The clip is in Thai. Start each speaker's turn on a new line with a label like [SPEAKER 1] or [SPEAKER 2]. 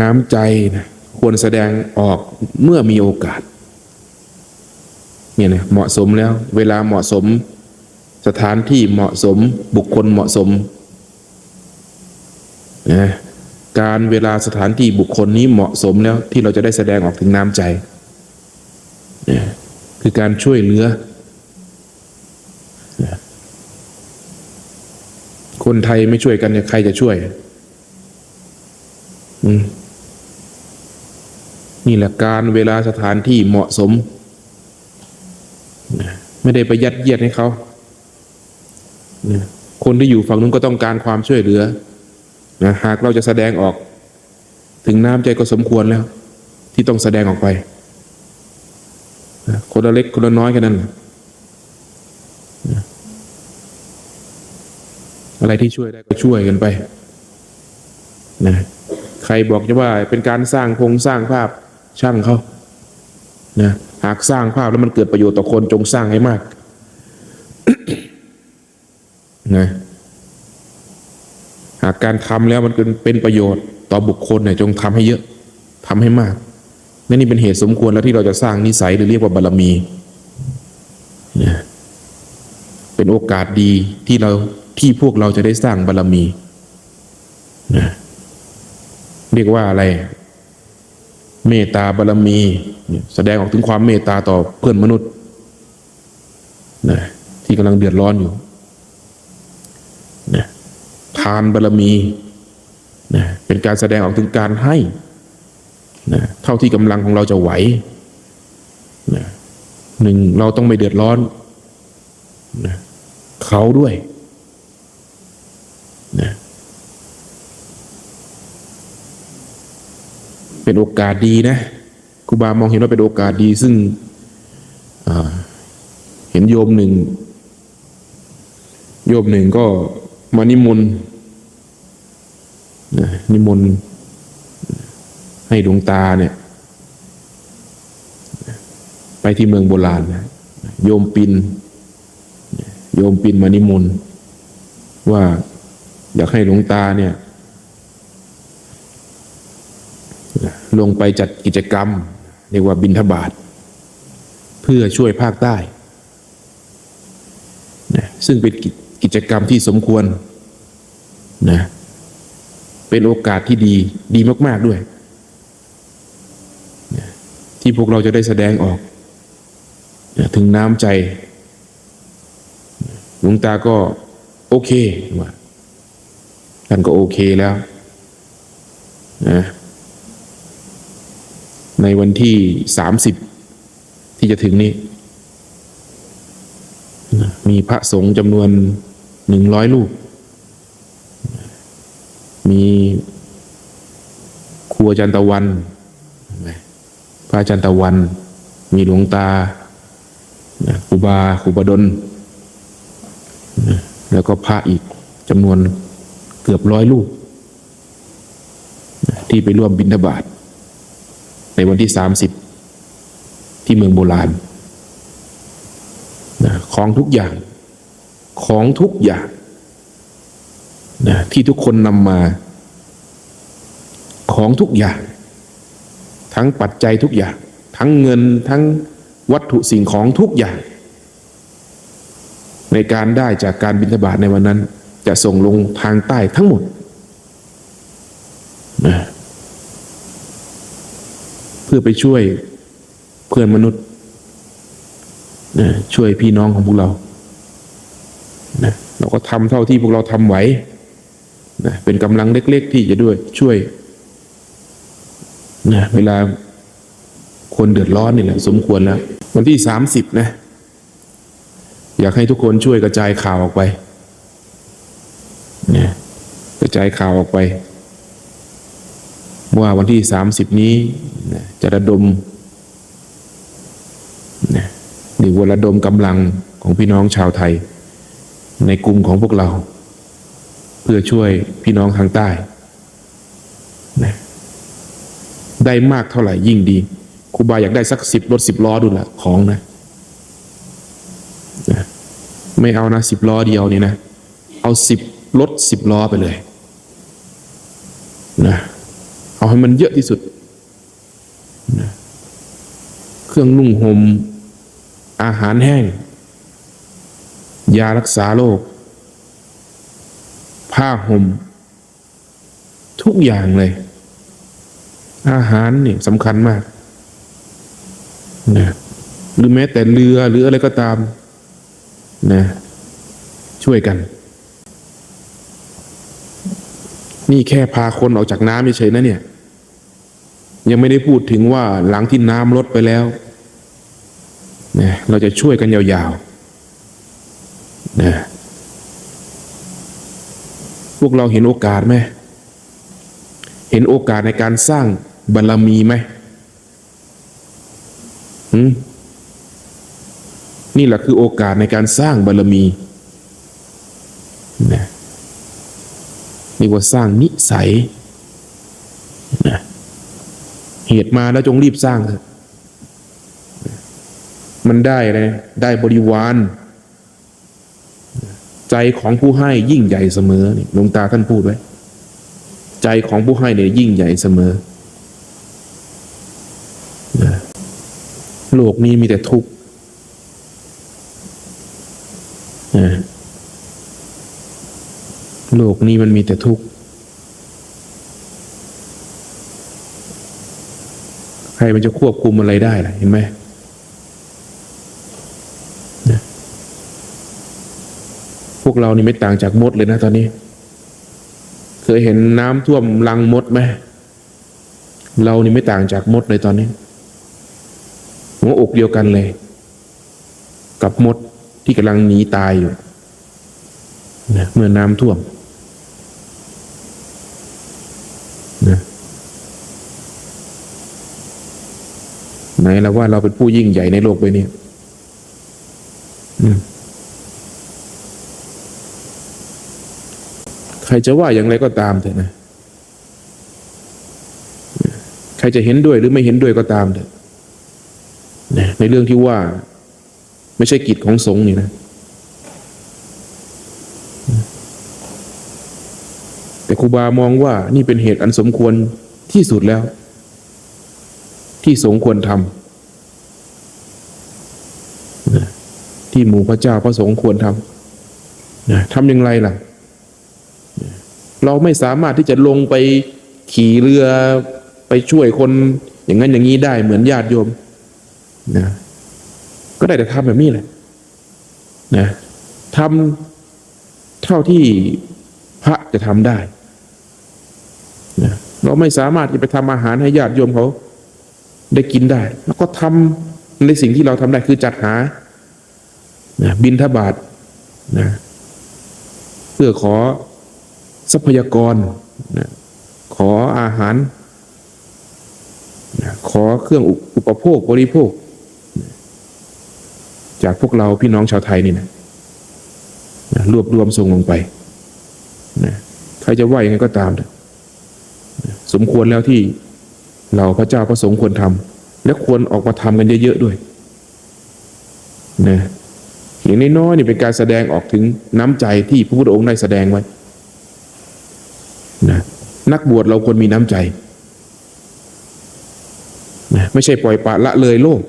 [SPEAKER 1] น้ำใจนะควรแสดงออกเมื่อมีโอกาสเนี่ยนะเหมาะสมแล้ว เวลาเหมาะสม สถานที่เหมาะสมบุคคลเหมาะสมนะการเวลาสถานที่บุคคลนี้เหมาะสมแล้วที่เราจะได้แสดงออกถึงน้ำใจนะคือการช่วยเหลือนะคนไทยไม่ช่วยกันเนี่ยใครจะช่วย อืม นี่แหละการเวลาสถานที่เหมาะสม ไม่ได้ไปยัดเยียดให้เขา คนที่อยู่ฝั่งนู้นก็ต้องการความช่วยเหลือนะหากเราจะแสดงออก ถึงน้ำใจก็สมควรแล้ว ที่ต้องแสดงออกไป คนละเล็กคนละน้อยแค่นั้นอะไรที่ช่วยได้ก็ช่วยกันไปนะใครบอกจะว่าเป็นการสร้างพงสร้างภาพ ช่างเขานะหากสร้างภาพแล้วมันเกิดประโยชน์ต่อคนจงสร้างให้มากนะหากการทำแล้วมันเป็นประโยชน์ต่อบุคคลเนี่ยจงทำให้เยอะทำให้มากนั่นนี่เป็นเหตุสมควรแล้วที่เราจะสร้างนิสัยหรือเรียกว่าบารมีนะเป็นโอกาสดีที่เราที่พวกเราจะได้สร้างบารมีนะเรียกว่าอะไร เมตตาบารมี แสดงออกถึงความเมตตาต่อเพื่อนมนุษย์นะที่กำลังเดือดร้อนอยู่นะทานบารมีนะเป็นการแสดงออกถึงการให้นะเท่าที่กำลังของเราจะไหวนะหนึ่งเราต้องไม่เดือดร้อนนะเขาด้วยนะ เป็นโอกาสดีนะครูบามองเห็นว่าเป็นโอกาสดี ซึ่งเห็นโยมหนึ่ง โยมหนึ่งก็มานิมนต์นะนิมนต์ให้ดวงตาเนี่ย ไปที่เมืองโบราณนะโยมปิน โยมปินมานิมนต์ว่าอยากให้หลวงตาเนี่ย ลงไปจัดกิจกรรมเรียกว่าบินทบาท เพื่อช่วยภาคใต้นะซึ่งเป็นกิจกรรมที่สมควรนะเป็นโอกาสที่ดีดีมาก ๆด้วยนะที่พวกเราจะได้แสดงออกนะถึงน้ำใจหลวงตาก็โอเคว่าท่านก็โอเคแล้วนะ ในวันที่สามสิบที่จะถึงนี้ มีพระสงฆ์จำนวนหนึ่งร้อยลูก มีครัวจันตะวัน พระจันตะวัน มีหลวงตาครูบาครูบาดล แล้วก็พระอีกจำนวนเกือบร้อยลูก ที่ไปร่วมบิณฑบาต ในวันที่สามสิบที่เมืองโบราณนะของทุกอย่างของทุกอย่างนะที่ทุกคนนำมา ของทุกอย่าง ทั้งปัจจัยทุกอย่าง ทั้งเงินทั้งวัตถุสิ่งของทุกอย่าง ในการได้จากการบิณฑบาตในวันนั้น จะส่งลงทางใต้ทั้งหมดนะ พื่อไปช่วยเพื่อนมนุษย์นะช่วยพี่น้องของพวกเรานะเราก็ทำเท่าที่พวกเราทำไหวนะเป็นกำลังเล็ก ๆ ที่จะด้วยช่วยนะเวลาคนเดือดร้อนนี่แหละ สมควรแล้ว วันที่สามสิบนะ อยากให้ทุกคนช่วยกระจายข่าวออกไปนะกระจายข่าวออกไป ว่าวันที่สามสิบนี้จะระดมนะหรือว่าระดมกำลังของพี่น้องชาวไทย ในกลุ่มของพวกเรา เพื่อช่วยพี่น้องทางใต้ ได้มากเท่าไหร่ยิ่งดีครูบาอยากได้สักสิบรถสิบล้อดูละของนะไม่เอานะสิบล้อเดียวนี่นะ เอาสิบรถสิบล้อไปเลย เอาให้มันเยอะที่สุดนะเครื่องนุ่งหม่มอาหารแห้ง ยารักษาโรคผ้าห่มทุกอย่างเลย อาหารนี่สำคัญมากนะหรือแม้แต่เรือหรืออะไรก็ตามนะช่วยกัน นี่แค่พาคนออกจากน้ำเฉยๆนะเนี่ย ยังไม่ได้พูดถึงว่าหลังที่น้ำลดไปแล้วนะเราจะช่วยกันยาวๆนะพวกเราเห็นโอกาสไหม เห็นโอกาสในการสร้างบารรมีไหมนี่แหละคือโอกาสในการสร้างบารรมีนะนี่ว่าสร้างนิสัยนะ เหตุมาแล้วจงรีบสร้างเถอะมันได้เลยได้บริวารใจของผู้ให้ยิ่งใหญ่เสมอนี่หลวงตาท่านพูดไว้ ใจของผู้ให้เนี่ยยิ่งใหญ่เสมอโลกนี้มีแต่ทุกข์โลกนี้มันมีแต่ทุกข์ ใค รมันจะควบคุมอะไรได้ล่ะเห็นไหมพวกเรานี่ไม่ต่างจากมดเลยนะตอนนี้ เคยเห็นน้ำท่วมรังมดไหมเรานี่ไม่ต่างจากมดเลยตอนนี้หัวอกเดียวกันเลย กับมดที่กำลังหนีตายอยู่นะเมื่อน้ำท่วมนะ ไหนเราว่าเราเป็นผู้ยิ่งใหญ่ในโลกใบนี้ใครจะว่าอย่างไรก็ตามเถอะนะ ใครจะเห็นด้วยหรือไม่เห็นด้วยก็ตามเถอะนะในเรื่องที่ว่า ไม่ใช่กิจของสงฆ์นี่นะ แต่ครูบามองว่านี่เป็นเหตุอันสมควรที่สุดแล้ว ที่สงควรทำที่หมู่พระเจ้าพระสงฆ์ควรทำทำอย่างไรล่ะ เราไม่สามารถที่จะลงไปขี่เรือไปช่วยคนอย่างนั้นอย่างนี้ได้เหมือนญาติโยมนะก็ได้แต่ทำแบบนี้แหละนะทำเท่าที่พระจะทำได้นะเราไม่สามารถที่ไปทำอาหารให้ญาติโยมเขา ได้กินได้ แล้วก็ทำในสิ่งที่เราทำได้คือจัดหานะบินทบาทนะเพื่อขอทรัพยากรนะขออาหารนะขอเครื่องอุอปโภคบริโภคนะจากพวกเราพี่น้องชาวไทยนี่นะนะรวบรวมส่งลงไปนะใครจะว่ายังไงก็ตามนะสมควรแล้วที่เราพระเจ้าพระสงฆ์ควรทำ และควรออกมาทำกันเยอะ ๆ ด้วยนะอย่างน้อยๆนี่เป็นการแสดงออกถึงน้ำใจที่พระพุทธองค์ได้แสดงไว้นะนักบวชเราควรมีน้ำใจนะไม่ใช่ปล่อยปละละเลยโลก